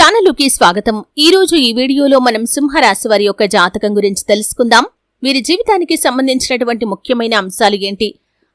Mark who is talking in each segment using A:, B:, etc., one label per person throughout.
A: ఛానలుకి స్వాగతం. ఈ రోజు ఈ వీడియోలో మనం సింహరాశి వారి యొక్క జాతకం గురించి తెలుసుకుందాం. వీరి జీవితానికి సంబంధించినటువంటి ముఖ్యమైన అంశాలు ఏంటి?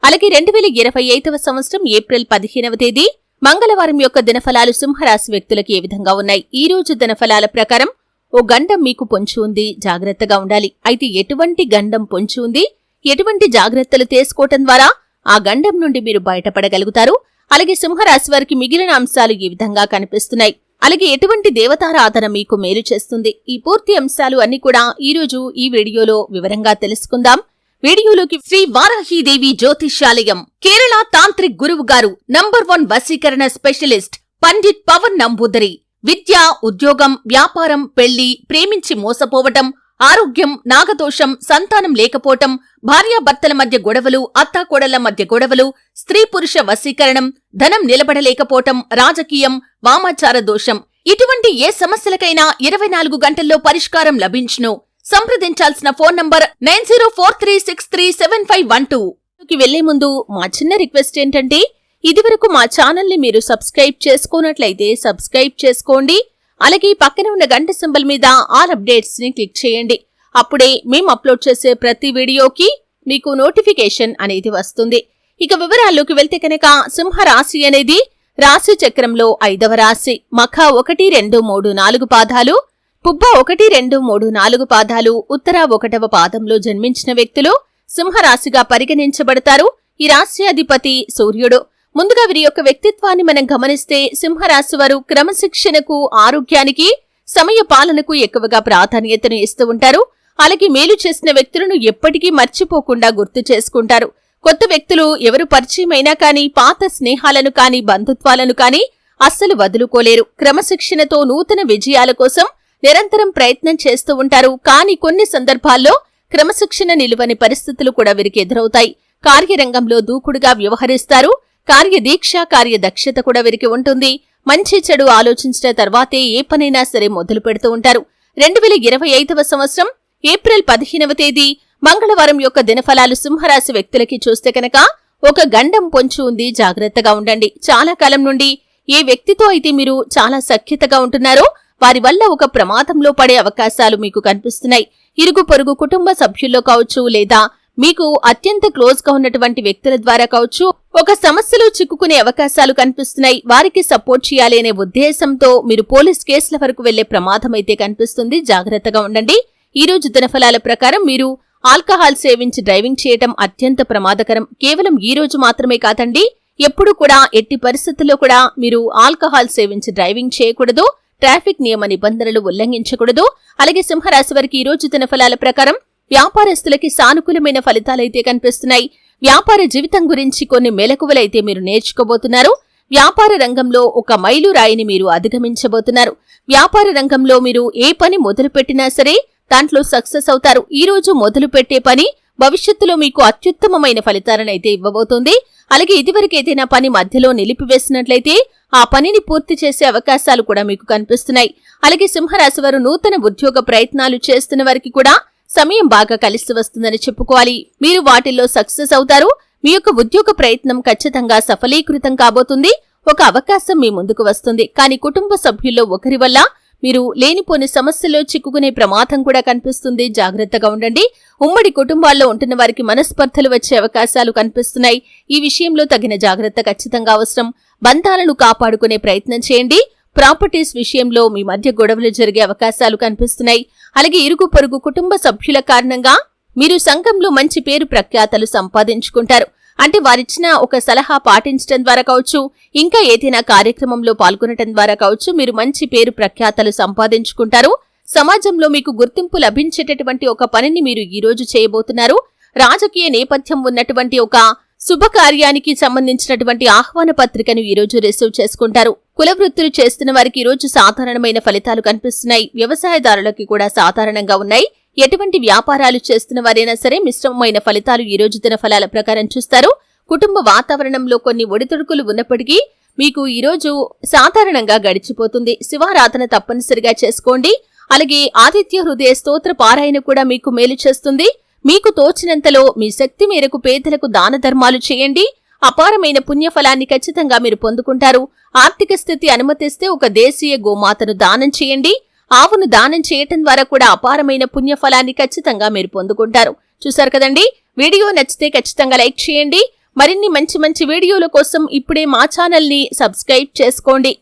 A: అలాగే రెండు వేల ఇరవై ఐదవ సంవత్సరం ఏప్రిల్ పదిహేనవ తేదీ మంగళవారం యొక్క దినఫలాలు సింహరాశి వ్యక్తులకు ఏ విధంగా ఉన్నాయి? ఈ రోజు దినఫలాల ప్రకారం ఓ గండం మీకు పొంచి ఉంది. జాగ్రత్తగా ఉండాలి. అయితే ఎటువంటి గండం పొంచి ఉంది? ఎటువంటి జాగ్రత్తలు తీసుకోవటం ద్వారా ఆ గండం నుండి మీరు బయటపడగలుగుతారు? అలాగే సింహరాశి వారికి మిగిలిన అంశాలు ఈ విధంగా కనిపిస్తున్నాయి? అలాగే ఎటువంటి దేవతారాధన మీకు మేలు చేస్తుంది? ఈ పూర్తి అంశాలు అన్ని కూడా ఈ రోజు ఈ వీడియోలో వివరంగా తెలుసుకుందాం. వీడియోలోకి శ్రీ వారాహీదేవి జ్యోతిష్యాలయం కేరళ తాంత్రిక్ గురువు గారు నంబర్ వన్ వశీకరణ స్పెషలిస్ట్ పండిట్ పవన్ నంబూదరి. విద్య ఉద్యోగం వ్యాపారం పెళ్ళి ప్రేమించి మోసపోవటం ఆరోగ్యం నాగదోషం సంతానం లేకపోవటం భార్యాభర్తల మధ్య గొడవలు అత్తాకోడళ్ళ మధ్య గొడవలు స్త్రీ పురుష వశీకరణం ధనం నిలబడలేకపోవటం రాజకీయం వామాచార దోషం. ఇటువంటి ఏ సమస్యలకైనా ఇరవై నాలుగు గంటల్లో పరిష్కారం లభించును. సంప్రదించాల్సిన phone number nine zero four three six three seven five one two. వెళ్ళే ముందు మా చిన్న రిక్వెస్ట్ ఏంటంటే ఇదివరకు మా ఛానల్ని మీరు సబ్స్క్రైబ్ చేసుకోనట్లయితే సబ్స్క్రైబ్ చేసుకోండి. అలాగే పక్కన ఉన్న గంట సింబల్ మీద ఆల్ అప్డేట్స్ని క్లిక్ చేయండి. అప్పుడే మేము అప్లోడ్ చేసే ప్రతి వీడియోకి మీకు నోటిఫికేషన్ అనేది వస్తుంది. ఇక వివరాల్లోకి వెళ్తే కనుక సింహ రాశి అనేది రాశి చక్రంలో ఐదవ రాశి. మఖ ఒకటి రెండు మూడు నాలుగు పాదాలు పుబ్బ ఒకటి రెండు మూడు నాలుగు పాదాలు ఉత్తర ఒకటవ పాదంలో జన్మించిన వ్యక్తులు సింహరాశిగా పరిగణించబడతారు. ఈ రాశి అధిపతి సూర్యుడు. ముందుగా వీరి యొక్క వ్యక్తిత్వాన్ని మనం గమనిస్తే సింహరాశి వారు క్రమశిక్షణకు ఆరోగ్యానికి సమయ పాలనకు ఎక్కువగా ప్రాధాన్యతను ఇస్తూ ఉంటారు. అలాగే మేలు చేసిన వ్యక్తులను ఎప్పటికీ మర్చిపోకుండా గుర్తు చేసుకుంటారు. కొత్త వ్యక్తులు ఎవరు పరిచయమైనా కానీ పాత స్నేహాలను కానీ బంధుత్వాలను కానీ అస్సలు వదులుకోలేరు. క్రమశిక్షణతో నూతన విజయాల కోసం నిరంతరం ప్రయత్నం చేస్తూ ఉంటారు. కానీ కొన్ని సందర్భాల్లో క్రమశిక్షణ నిలువని పరిస్థితులు కూడా వీరికి ఎదురవుతాయి. కార్యరంగంలో దూకుడుగా వ్యవహరిస్తారు. కార్యదీక్ష కార్యదక్షత కూడా వీరికి ఉంటుంది. మంచి చెడు ఆలోచించిన తర్వాతే ఏ పనైనా సరే మొదలు పెడుతూ ఉంటారు. రెండు వేల ఇరవై ఐదవ సంవత్సరం ఏప్రిల్ పదిహేనవ తేదీ మంగళవారం యొక్క దినఫలాలు సింహరాశి వ్యక్తులకి చూస్తే కనుక ఒక గండం పొంచి ఉంది. జాగ్రత్తగా ఉండండి. చాలా కాలం నుండి ఏ వ్యక్తితో అయితే మీరు చాలా సఖ్యతగా ఉంటున్నారో వారి వల్ల ఒక ప్రమాదంలో పడే అవకాశాలు మీకు కనిపిస్తున్నాయి. ఇరుగు పొరుగు కుటుంబ సభ్యుల్లో కావచ్చు లేదా మీకు అత్యంత క్లోజ్గా ఉన్నటువంటి వ్యక్తుల ద్వారా కావచ్చు ఒక సమస్యలో చిక్కుకునే అవకాశాలు కనిపిస్తున్నాయి వారికి సపోర్ట్ చేయాలి అనే ఉద్దేశంతో మీరు పోలీస్ కేసుల వరకు వెళ్ళే ప్రమాదం అయితే కనిపిస్తుంది. జాగ్రత్తగా ఉండండి. ఈ రోజు దినఫలాల ప్రకారం మీరు ఆల్కహాల్ సేవించి డ్రైవింగ్ చేయటం అత్యంత ప్రమాదకరం. కేవలం ఈ రోజు మాత్రమే కాదండి ఎప్పుడు కూడా ఎట్టి పరిస్థితుల్లో కూడా మీరు ఆల్కహాల్ సేవించి డ్రైవింగ్ చేయకూడదు ట్రాఫిక్ నియమ నిబంధనలు ఉల్లంఘించకూడదు. అలాగే సింహరాశి వారికి ఈ రోజు దినఫలాల ప్రకారం వ్యాపారస్తులకి సానుకూలమైన ఫలితాలైతే కనిపిస్తున్నాయి. వ్యాపార జీవితం గురించి కొన్ని మెలకువలైతే మీరు నేర్చుకోబోతున్నారు. వ్యాపార రంగంలో ఒక మైలురాయిని మీరు అధిగమించబోతున్నారు. వ్యాపార రంగంలో మీరు ఏ పని మొదలుపెట్టినా సరే దాంట్లో సక్సెస్ అవుతారు. ఈ రోజు మొదలు పెట్టే పని భవిష్యత్తులో మీకు అత్యుత్తమమైన ఫలితాలనైతే ఇవ్వబోతుంది. అలాగే ఇదివరకు ఏదైనా పని మధ్యలో నిలిపివేసినట్లయితే ఆ పనిని పూర్తి చేసే అవకాశాలు కూడా మీకు కనిపిస్తున్నాయి. అలాగే సింహరాశి వారు నూతన ఉద్యోగ ప్రయత్నాలు చేస్తున్న వారికి కూడా సమయం బాగా కలిసి వస్తుందని చెప్పుకోవాలి. మీరు వాటిల్లో సక్సెస్ అవుతారు. మీ యొక్క ఉద్యోగ ప్రయత్నం ఖచ్చితంగా సఫలీకృతం కాబోతుంది. ఒక అవకాశం మీ ముందుకు వస్తుంది. కానీ కుటుంబ సభ్యుల్లో ఒకరి వల్ల మీరు లేనిపోని సమస్యలో చిక్కుకునే ప్రమాదం కూడా కనిపిస్తుంది. జాగ్రత్తగా ఉండండి. ఉమ్మడి కుటుంబాల్లో ఉంటున్న వారికి మనస్పర్ధలు వచ్చే అవకాశాలు కనిపిస్తున్నాయి. ఈ విషయంలో తగిన జాగ్రత్త ఖచ్చితంగా అవసరం. బంధాలను కాపాడుకునే ప్రయత్నం చేయండి. ప్రాపర్టీస్ విషయంలో మీ మధ్య గొడవలు జరిగే అవకాశాలు కనిపిస్తున్నాయి. అలాగే ఇరుగు పొరుగు కుటుంబ సభ్యుల కారణంగా మీరు సంఘంలో మంచి పేరు ప్రఖ్యాతలు సంపాదించుకుంటారు. అంటే వారిచ్చిన ఒక సలహా పాటించడం ద్వారా కావచ్చు ఇంకా ఏదైనా కార్యక్రమంలో పాల్గొనటం ద్వారా కావచ్చు మీరు మంచి పేరు ప్రఖ్యాతలు సంపాదించుకుంటారు. సమాజంలో మీకు గుర్తింపు లభించేటటువంటి ఒక పనిని మీరు ఈ రోజు చేయబోతున్నారు. రాజకీయ నేపథ్యం ఉన్నటువంటి ఒక శుభకార్యానికి సంబంధించినటువంటి ఆహ్వాన పత్రికను ఈరోజు రిసీవ్ చేసుకుంటారు. కుల వృత్తులు చేస్తున్న వారికి ఈరోజు రోజు సాధారణమైన ఫలితాలు కనిపిస్తున్నాయి. వ్యవసాయదారులకి కూడా సాధారణంగా ఉన్నాయి. ఎటువంటి వ్యాపారాలు చేస్తున్న వారైనా సరే మిశ్రమమైన ఫలితాలు ఈ రోజు దిన ఫలాల ప్రకారం చూస్తారు. కుటుంబ వాతావరణంలో కొన్ని ఒడిదుడుకులు ఉన్నప్పటికీ మీకు ఈరోజు సాధారణంగా గడిచిపోతుంది. శివారాధన తప్పనిసరిగా చేసుకోండి. అలాగే ఆదిత్య హృదయ స్తోత్ర పారాయణ కూడా మీకు మేలు చేస్తుంది. మీకు తోచినంతలో మీ శక్తి మేరకు పేదలకు దాన ధర్మాలు చేయండి. అపారమైన పుణ్యఫలాన్ని ఖచ్చితంగా మీరు పొందుకుంటారు. ఆర్థిక స్థితి అనుమతిస్తే ఒక దేశీయ గోమాతను దానం చేయండి. ఆవును దానం చేయటం ద్వారా కూడా అపారమైన పుణ్యఫలాన్ని ఖచ్చితంగా మీరు పొందుకుంటారు. చూసారు కదండి? వీడియో నచ్చితే ఖచ్చితంగా లైక్ చేయండి. మరిన్ని మంచి మంచి వీడియోల కోసం ఇప్పుడే మా ఛానల్ని సబ్స్క్రైబ్ చేసుకోండి.